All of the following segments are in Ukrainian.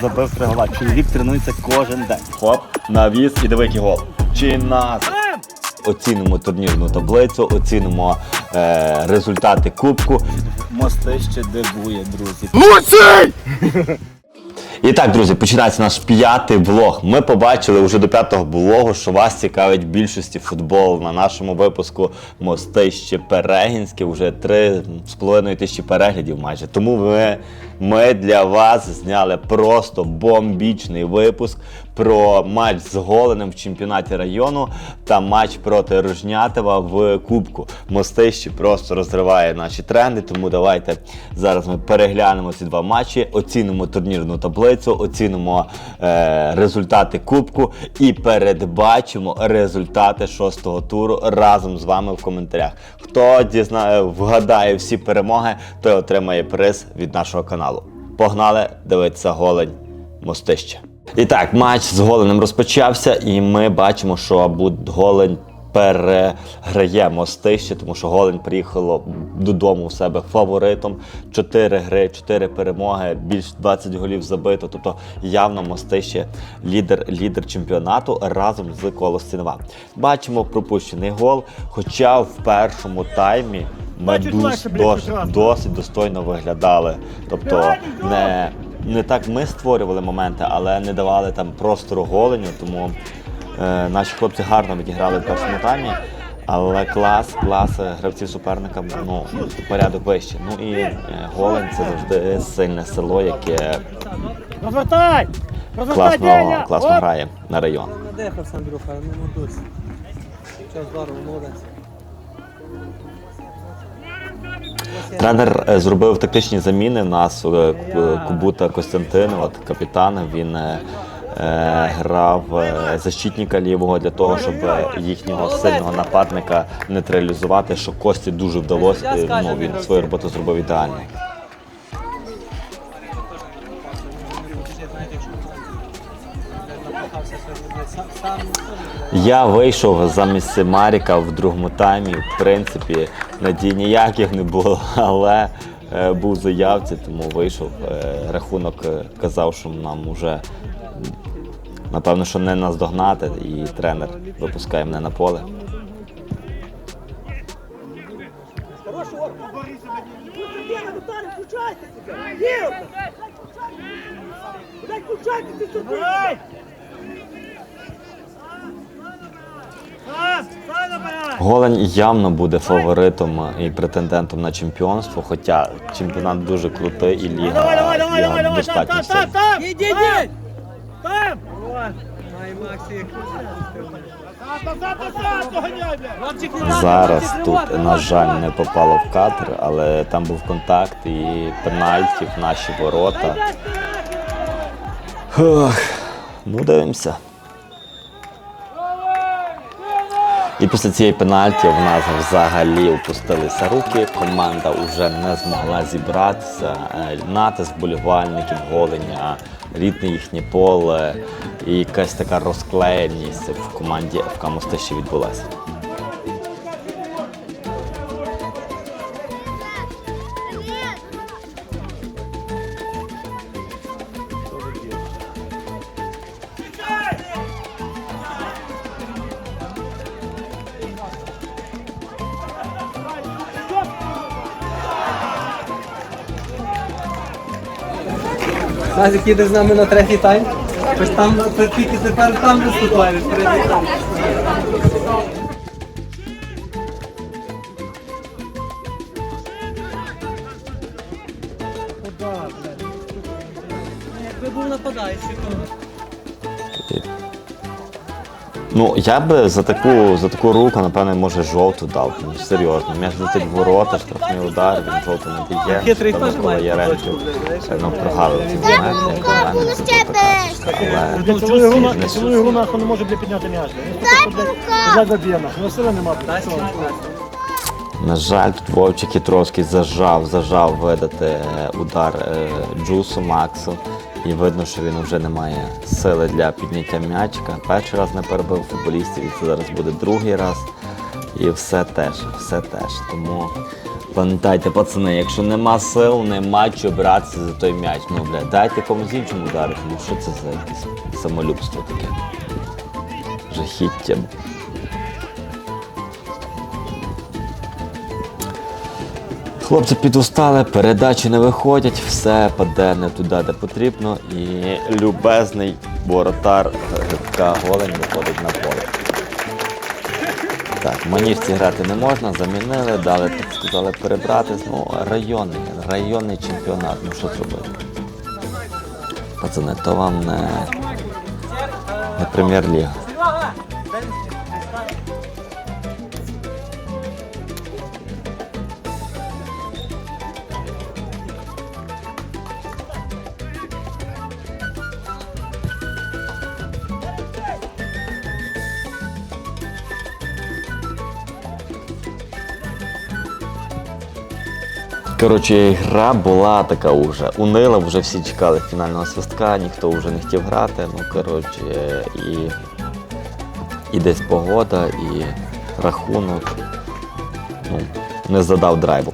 Забив три гола. Чоловік тренується кожен день. Хоп, навіс і диви який гол. Чи нас? Оцінимо турнірну таблицю, оцінимо е, результати кубку. Мости ще дивує, друзі. І так, друзі, починається наш п'ятий влог. Ми побачили вже до п'ятого блогу, що вас цікавить більшості футбол. На нашому випуску Мостище Перегінське вже три з половиною тисячі переглядів майже. Тому ми, ми для вас зняли просто бомбічний випуск про матч з Голенем в чемпіонаті району та матч проти Рожнятова в Кубку. Мостище просто розриває наші тренди, тому давайте зараз ми переглянемо ці два матчі, оцінимо турнірну таблицю, оцінимо е, результати Кубку і передбачимо результати шостого туру разом з вами в коментарях. Хто дізнає, вгадає всі перемоги, той отримає приз від нашого каналу. Погнали дивитися голень Мостище. І так, матч з Голенем розпочався, і ми бачимо, що Буд Голень переграє мостище, тому що Голень приїхало додому у себе фаворитом. Чотири гри, чотири перемоги, більш 20 голів забито. Тобто явно мостище лідер, лідер чемпіонату разом з Колостінова. Бачимо пропущений гол. Хоча в першому таймі ми Бачу, дос- дос- досить достойно виглядали. Тобто не, не так ми створювали моменти, але не давали там простору голеню, тому е, наші хлопці гарно відіграли в першому таймі. Але клас, клас е, гравців суперника ну, порядок вище. Ну і е, голень це завжди сильне село, яке Розвертай! Розвертай, класно, Деня! класно Оп! грає на район. Надихався, Андрюха, не мотусь. Час здорово, молодець. Тренер е, зробив тактичні заміни. У нас е, Кубута Костянтин, от капітан, він е, е, грав е, защитника лівого для того, щоб е, їхнього сильного нападника нейтралізувати, що Кості дуже вдалося. е, Ну, він свою роботу зробив ідеально. Я вийшов замість Маріка в другому таймі. В принципі, надій ніяких не було, але е, був заявці, тому вийшов. Е, рахунок е, казав, що нам вже напевно, що не наздогнати, і тренер випускає мене на поле. Включайте! Включайте Голень явно буде фаворитом і претендентом на чемпіонство, хоча чемпіонат дуже крутий і ліга, Давай, давай, давай, ліга достатньо сильна. Зараз тут, на жаль, не попало в кадр, але там був контакт і пенальті в наші ворота. Ох, ну дивимося. І після цієї пенальті в нас взагалі опустилися руки. Команда вже не змогла зібратися. Е, Натиск болівальників, голення, рідне їхнє поле і якась така розклеєність в команді ФК Мостище відбулася. Назик їде з нами на третій тайм. Хоч там, тільки тепер там виступаєш, третій. Якби був нападаючий, Ну, я би за таку, за таку руку, напевно, може жовту дав. Ну, серйозно. М'яч летить в ворота, штрафний удар, він жовту не б'є. Там Микола Яремків ну, прогавив ці моменти, як це. Але Цілую гру, на- цілую гру нахуй не може блядь, підняти м'яч. Дай. Ну сили нема. Все. дасть, дасть. На жаль, тут Вовчик Хитровський зажав, зажав видати е, удар е, Джусу Максу. І видно, що він вже не має сили для підняття м'ячика. Перший раз не перебив футболістів, і це зараз буде другий раз. І все теж, все теж. Тому Пам'ятайте, пацани, якщо нема сил, нема чого братися за той м'яч. Ну, бля, дайте комусь іншому ударити. Ну що це за якесь самолюбство таке? Жахіття. Хлопці підустали, передачі не виходять, все паде не туди, де потрібно, і любезний воротар грибка голень виходить на поле. Так, манівці грати не можна, замінили, дали, так сказали, перебратись. Ну, районний, районний чемпіонат. Ну що зробити? Пацани, то вам не, не прем'єр-ліга. Коротше, гра була така уже. Унила, вже всі чекали фінального свистка, ніхто вже не хотів грати. Ну, коротше, і, і десь погода, і рахунок ну, не задав драйву.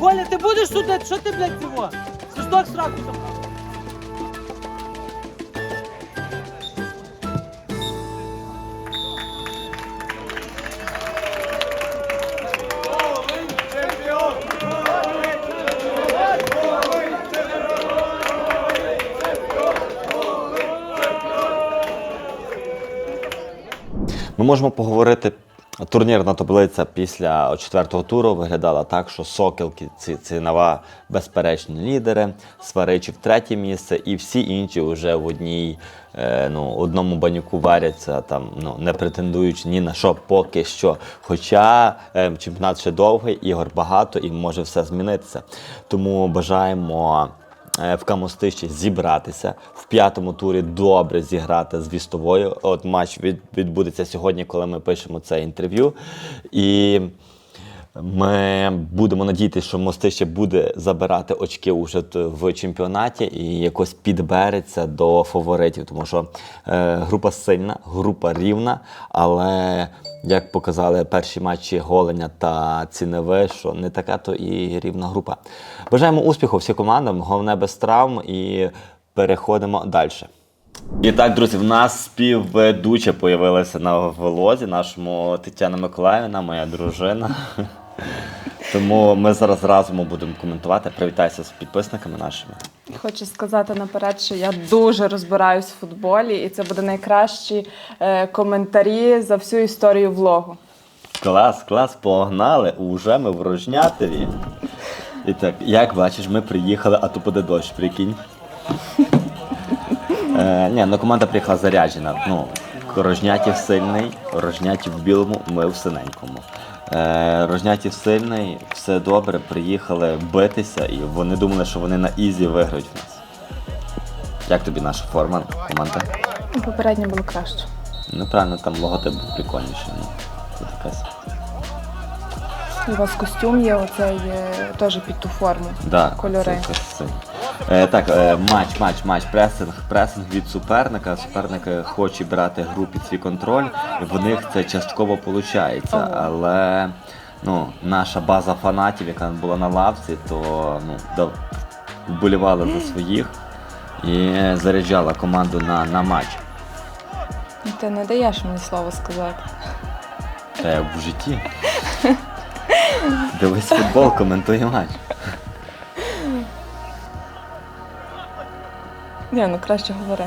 Коля, ти будеш судити? Що ти, блядь, цього? Свисток сраку там. Ми можемо поговорити. Турнірна таблиця після четвертого туру виглядала так, що Сокілки ці, ці нова безперечні лідери, Сваричів третє місце, і всі інші вже в одній, е, ну, одному банюку варяться, там, ну, не претендуючи ні на що поки що. Хоча е, чемпіонат ще довгий, ігор багато і може все змінитися. Тому бажаємо в Камостищі зібратися в п'ятому турі добре зіграти з вістовою. От матч відбудеться сьогодні, коли ми пишемо це інтерв'ю. І ми будемо надіятися, що Мостище буде забирати очки уже в чемпіонаті і якось підбереться до фаворитів, тому що е, група сильна, група рівна, але як показали перші матчі Голеня та Ціневи, що не така то і рівна група. Бажаємо успіху всім командам, головне без травм і переходимо далі. І так, друзі, в нас співведуча появилася на волозі нашому Тетяна Миколаївна, моя дружина. Тому ми зараз разом будемо коментувати. Привітайся з підписниками нашими. Хочу сказати наперед, що я дуже розбираюсь в футболі, і це буде найкращі е, коментарі за всю історію влогу. Клас, клас, погнали. Уже ми в Рожнятові. І так, як бачиш, ми приїхали, а то буде дощ, прикинь. Е, ні, ну команда приїхала заряджена. Ну, Рожнятів сильний, Рожнятів в білому, ми в синенькому. Е, Рожнятів сильний, все добре, приїхали битися, і вони думали, що вони на ізі виграють в нас. Як тобі наша форма, команда? Попередньо було краще. Ну правильно, там логотип був прикольніший. Ну, у вас костюм є, оцей е, теж під ту форму. Да, Кольори. Це, красиво. Е, так, е, матч, матч, матч, пресинг, пресинг від суперника. Суперник е, хоче брати гру під свій контроль. В них це частково виходить. Ого. Але ну, наша база фанатів, яка була на лавці, то ну, вболівала за своїх і заряджала команду на, на матч. Ти не даєш мені слово сказати. Та в житті. Дивись футбол, коментуй матч. Ні, ну краще говори.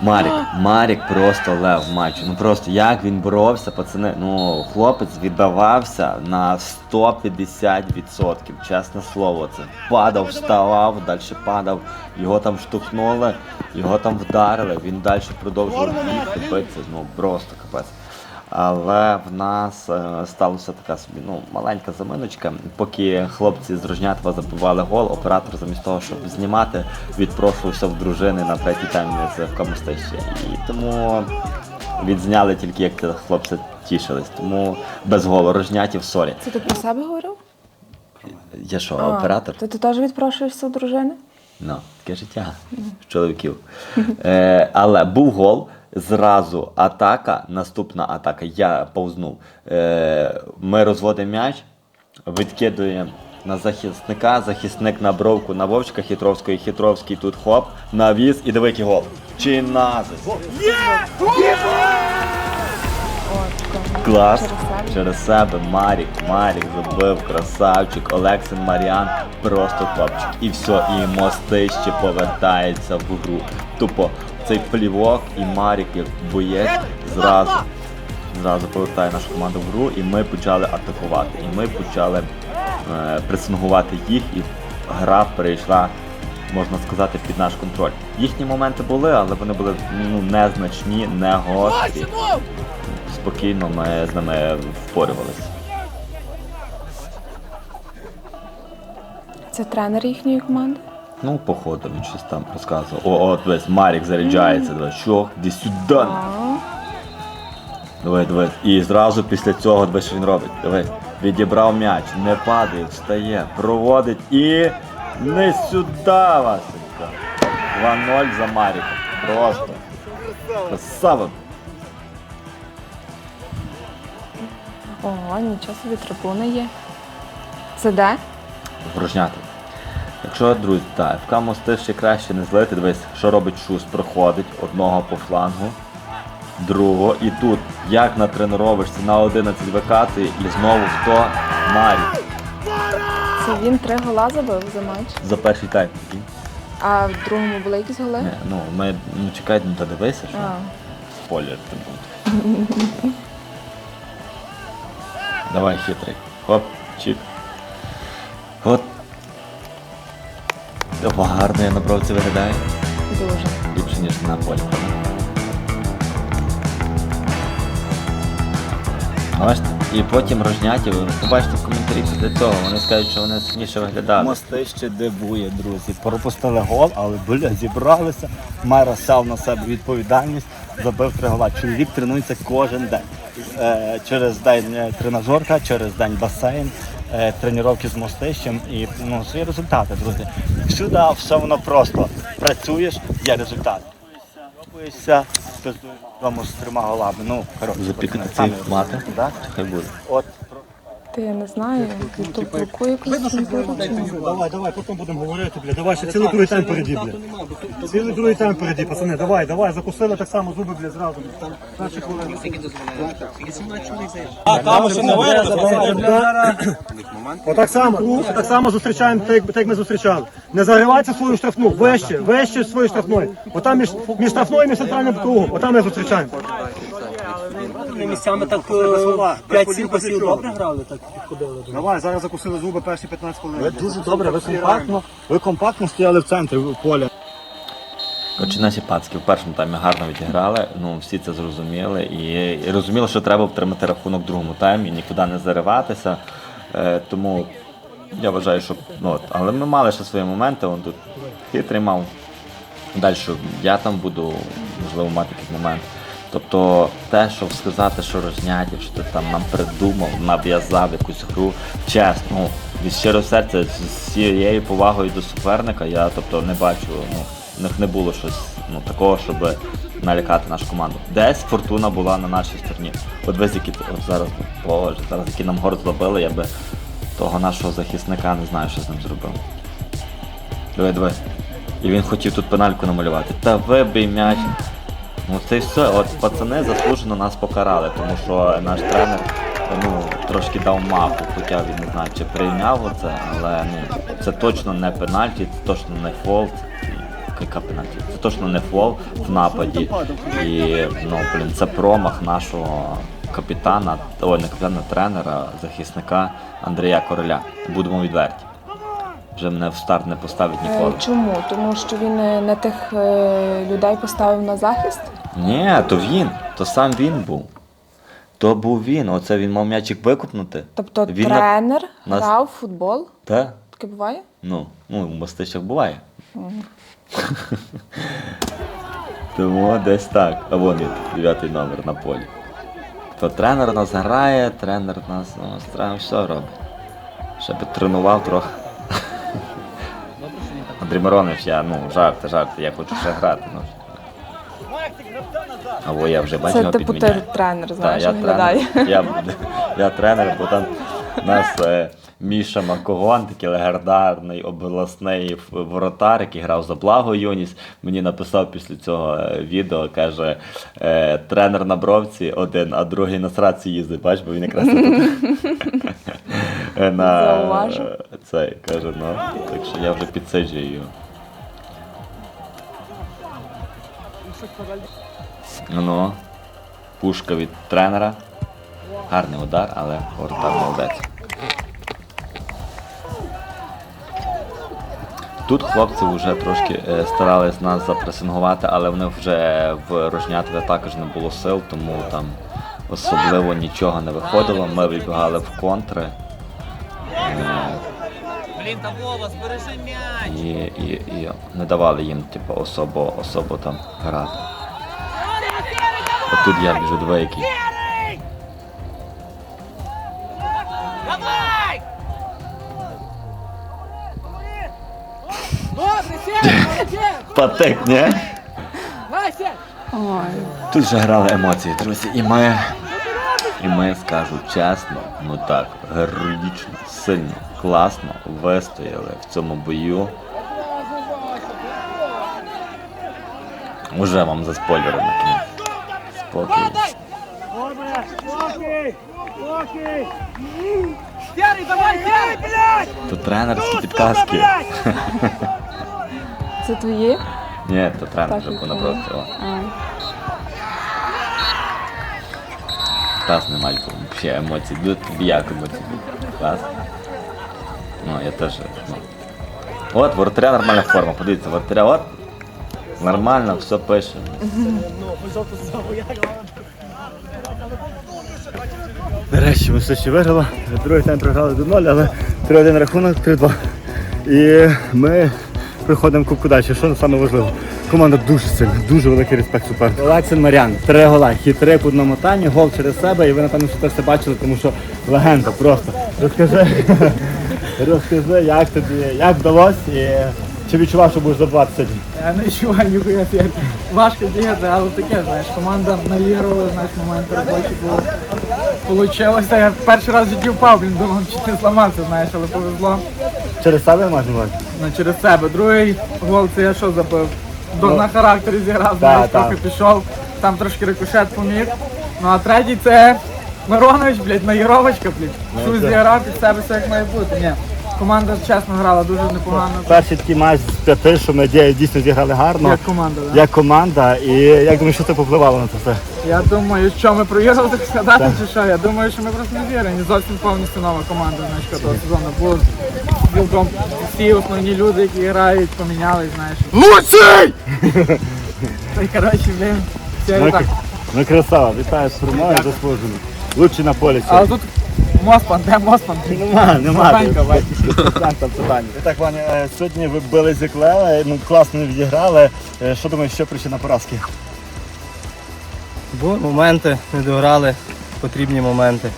Марік, Марік просто лев в матчі. Ну просто як він боровся, пацани. Ну, хлопець віддавався на 150%, чесне слово. Це падав, вставав, далі падав, його там штовхнули, його там вдарили, він далі продовжував бігти, битися. Ну просто капець. Але в нас е, сталося така собі ну, маленька заминочка. Поки хлопці з Рожнятова забивали гол, оператор замість того, щоб знімати, відпрошувався в дружини на третій таймі з в Камостищі. І тому відзняли тільки як хлопці тішились. Тому без голу Рожнятів сорі. Це ти про себе говорив? Я що, А, оператор? То ти теж відпрошуєшся у дружини? Ну, таке життя чоловіків. Е, але був гол. Зразу атака, наступна атака. Я повзнув. Е, ми розводимо м'яч, відкидуємо на захисника, захисник на бровку на Вовчика Хитровського, і Хитровський тут хоп, навіз і диви, який гол. Чи назис. Клас. Через себе. Марік, Марік забив, красавчик, Олексин Маріан, просто топчик. І все, і мостище повертається в гру. Тупо цей плівок і Марік, як боєць, зразу, зразу повертає нашу команду в гру, і ми почали атакувати. І ми почали е, пресингувати їх, і гра перейшла, можна сказати, під наш контроль. Їхні моменти були, але вони були ну, незначні, не гострі спокійно ми з ними впорювалися. Це тренер їхньої команди. Ну, походу, він щось там розказував. О, от весь Марік заряджається, давай, що, іди сюди. Давай, давай. І зразу після цього давай, що він робить. Давай. Відібрав м'яч, не падає, встає, проводить і не сюди, Василька. 2-0 за Маріком. Просто. Красава. Ого, нічого собі трибуни є. Це де? Упражняти. Якщо, друзі, так, в мости ще краще не злити, дивись, що робить шус, проходить одного по флангу, другого, і тут, як натренуровишся на 11 викати, і знову хто? Марік. Це він три гола забив за матч. За перший тайм. прикинь. А в другому були якісь голи? Не, ну, ми, ну чекай, ну та дивися, що А. спойлер ти буде. Давай, хитрий. Хоп, чик. От. Гарно я на бровці виглядає. Дуже. Ліпше, ніж на полі. Бачите? І потім рожняті, ви побачите в коментарі після цього. Вони скажуть, що вони сильніше виглядали. Мости ще дивує, друзі. Пропустили гол, але бля, зібралися. Майра сяв на себе відповідальність, забив три гола. Чоловік тренується кожен день. Е, через день е, тренажерка, через день басейн, е, тренування з мостищем і ну, свої результати, друзі. Всюди все воно просто. Працюєш, є результат. Дому з трьома голами. Ну, коротше, мати? Да? Хай буде. От Ти я не знаю, ютуб блокує якусь. Давай, давай, потім будемо говорити, бля. Давай, ще цілий другий тайм переді, бля. Цілий другий тайм переді, пацани, давай, давай, закусили так само зуби, бля, зразу. Перші хвилини. Отак само, так само зустрічаємо, так, як- так як ми зустрічали. Не загривайте свою штрафну, вище, вище свою штрафною. Отам між, між штрафною і між центральним кругом, отам ми зустрічаємо. Місцями так 5-7 пасів добре грали, так підходили. Давай, зараз закусили зуби перші 15 хвилин. Ви дуже добре, ви компактно, ви компактно стояли в центрі поля. Коротше, наші пацки в першому таймі гарно відіграли. Ну всі це зрозуміли і, і розуміли, що треба втримати рахунок в другому таймі, нікуди не зариватися. Е, тому я вважаю, що ну, от, але ми мали ще свої моменти. Он тут хитрий мав. Далі я там буду, можливо, мати якийсь момент. Тобто те, щоб сказати, що рознятів, що ти там нам придумав, нав'язав якусь гру, чесно, ну, від щирого серця, з цією повагою до суперника, я тобто не бачу, ну, в них не було щось ну, такого, щоб налякати нашу команду. Десь фортуна була на нашій стороні. От весь які от зараз, боже, зараз які нам город зробили, я би того нашого захисника не знаю, що з ним зробив. Давай, давай. І він хотів тут пенальку намалювати. Та вибий м'яч. Ну це і все. От пацани заслужено нас покарали, тому що наш тренер ну, трошки дав мапу, хоча він не знаю, чи прийняв оце, але ну, це точно не пенальті, це точно не фол. Яка пенальті? Це точно не фол в нападі. І ну, блін, це промах нашого капітана, ой, не капітана, тренера, захисника Андрія Короля. Будемо відверті. Вже мене в старт не поставить Е, ніколи. Чому? Тому що він е, не тих е, людей поставив на захист. Ні, то він, то сам він був. То був він. Оце він мав м'ячик викупнути. Тобто Він на- тренер нас- грав в футбол. Та? Таке буває? Ну, ну, в мостищах буває. Тому десь так. А вон він, дев'ятий номер на полі. То тренер нас грає, тренер нас, ну, тренер все робить. Ще би тренував трохи. Дрімиронич, я ну жарти, жарти, я хочу ще грати. Ну. Або я вже бачу Це типу ти тренер, знаєш, я виглядає. тренер. Я, я тренер, бо там у нас е, Міша Макогон, такий легендарний обласний воротар, який грав за благо Юніс. Мені написав після цього е, відео, каже, е, тренер на бровці один, а другий на сраці їздить. Бач, бо він якраз тут. е, на цей каже, ну так що я вже підсиджую його. Ну, пушка від тренера. Гарний удар, але воротар молодець. Тут хлопці вже трошки е, старались нас запресингувати, але в них вже в Рожнятові також не було сил, тому там особливо нічого не виходило. Ми вибігали в контри. Блін, та Вова, збережи м'яч. і, і, і не давали їм типу, особо, особо там грати. От тут я біжу двоякий. Давай! Ні? Ой. Тут вже грали емоції, друзі, і ми, і ми скажу чесно, ну так, героїчно, сильно, класно вистояли в цьому бою. Уже вам заспойлерю на кінець. Спокій. Серый, давай, Серый, блядь! Тут тренерські підказки. Це твої? Ні, то тренер вже. О, класний матч взагалі емоції. Ну, тобі як емоції? Клас. Ну, я теж. Ну. От, воротаря нормальна форма, подивіться, воротаря, от. Нормально, все пише. Нарешті ми все ще виграли. Другий тайм програли до 0, але 3-1 рахунок, 3-2. І ми приходимо в кубку далі. Що саме важливо? Команда дуже сильна, дуже великий респект супернику. Олексін Марян, три гола, хитрий по одному таймі, гол через себе, і ви напевно що це все бачили, тому що легенда просто. Розкажи, розкажи, як тобі, як вдалося і чи відчував, що будеш забувати сьогодні? Я не відчуваю ніхуя як важко бігати, але таке, знаєш, команда наігрувала, знаєш, моменти робочі були. Получилося, я перший раз в житті впав, блін, думав, чи не зламався, знаєш, але повезло. Через себе можна говорити? Ну, через себе. Другий гол це я що забив? До, Ну, на характері зіграв, знаєш, да. трохи пішов, там трошки рикошет поміг. Ну а третій це Миронович, блядь, наїровочка, блядь. Ну, це- зіграв під себе все як має бути. Ні. Команда чесно грала дуже непогано. Перший такий матч з п'яти, що ми дійсно зіграли гарно. Як команда, да? Як команда, і як думаю, що це повпливало на це все? Я думаю, що ми проіграли так сказати, чи що? Я думаю, що ми просто не зіграні. Зовсім повністю нова команда знаєш, того сезону. Було цілком всі основні люди, які грають, помінялись, знаєш. Луций! Та й коротше, блін, все Ну, так. ну красава, вітаю з перемогою заслужено. Лучший на полі сьогодні. Моспан, де Моспан? Нема, нема. Там питання. І так, Ваня, е, сьогодні ви били зікле, ну класно відіграли. Е, Що думаєш, що причина поразки? Були моменти, не дограли, потрібні моменти.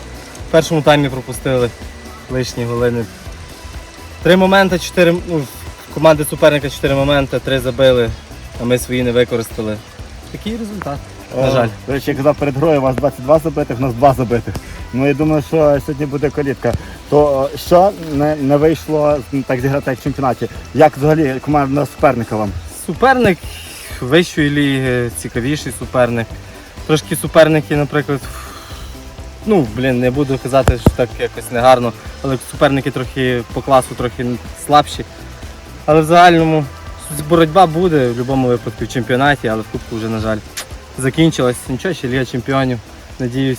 В першому таймі пропустили лишні голини. Три моменти, чотири, ну, в команди суперника чотири моменти, три забили, а ми свої не використали. Такий результат. На жаль. До речі, я казав перед грою, у вас 22 забитих, у нас 2 забитих. Ну я думаю, що сьогодні буде колітка. То е, що не, не вийшло так зіграти, як в чемпіонаті? Як взагалі команда суперника вам? Суперник вищої ліги, цікавіший суперник. Трошки суперники, наприклад, ну, блін, не буду казати, що так якось негарно, але суперники трохи по класу трохи слабші. Але в загальному боротьба буде в будь-якому випадку в чемпіонаті, але в Кубку вже, на жаль, закінчилась. Нічого, ще Ліга чемпіонів. Надіюсь,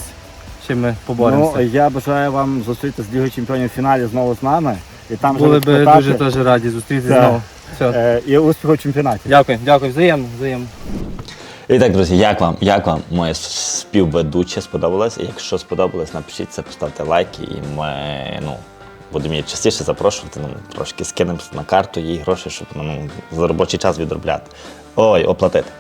ще ми поборемося. Ну, я бажаю вам зустрітися з Лігою чемпіонів в фіналі знову з нами. І там Були вже б дуже теж раді зустрітися знову. Все. Е, І успіху в чемпіонаті. Дякую, дякую, взаємно, взаємно. І так, друзі, як вам, як вам моє співведуче сподобалось? Якщо сподобалось, напишіть це, поставте лайки, і ми ну, будемо її частіше запрошувати. Ну, трошки скинемо на карту їй гроші, щоб ну, за робочий час відробляти. Ой, оплатити.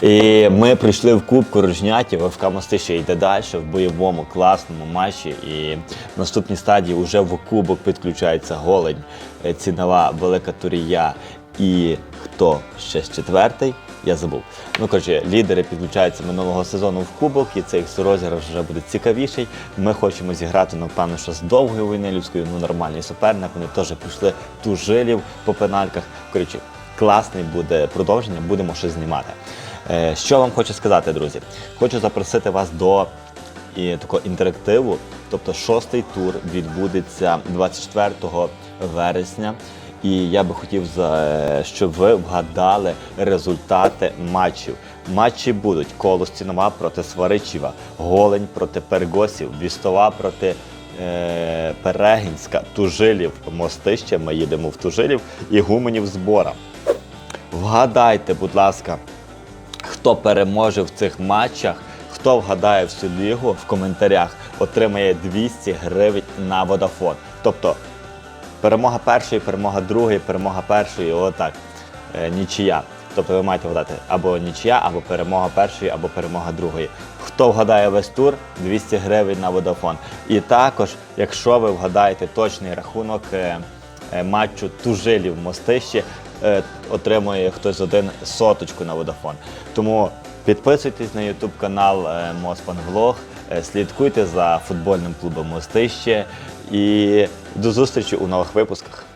І ми прийшли в Кубку Рожнятів, ФК Мости ще йде далі в бойовому класному матчі. І в наступній стадії вже в Кубок підключається Голень, е, Цінова, Велика Турія І хто ще з четвертий, я забув. Ну, коротше, лідери підключаються минулого сезону в кубок, і цей розіграш вже буде цікавіший. Ми хочемо зіграти, напевно, що з довгою Войнилівською, ну нормальний суперник. Вони теж прийшли тужилів по пенальках. Коротше, класний буде продовження, будемо щось знімати. Е, Що вам хочу сказати, друзі? Хочу запросити вас до і такого інтерактиву. Тобто шостий тур відбудеться 24 вересня. І я би хотів, щоб ви вгадали результати матчів. Матчі будуть Колос Цінова проти Сваричева, Голень проти Пергосів, Вістова проти е, Перегінська, Тужилів, Мостище. Ми їдемо в Тужилів і Гуменів збора. Вгадайте, будь ласка, хто переможе в цих матчах, хто вгадає всю лігу в коментарях, отримає 200 гривень на водафон. Тобто перемога першої, перемога другої, перемога першої, отак. Е, нічия. Тобто ви маєте вгадати або нічия, або перемога першої, або перемога другої. Хто вгадає весь тур, 200 гривень на водафон. І також, якщо ви вгадаєте точний рахунок е, е, матчу Тужилів Мостище, е, отримує хтось один соточку на водафон. Тому підписуйтесь на YouTube канал е, Моспан Влог, е, слідкуйте за футбольним клубом Мостище і до зустрічі у нових випусках.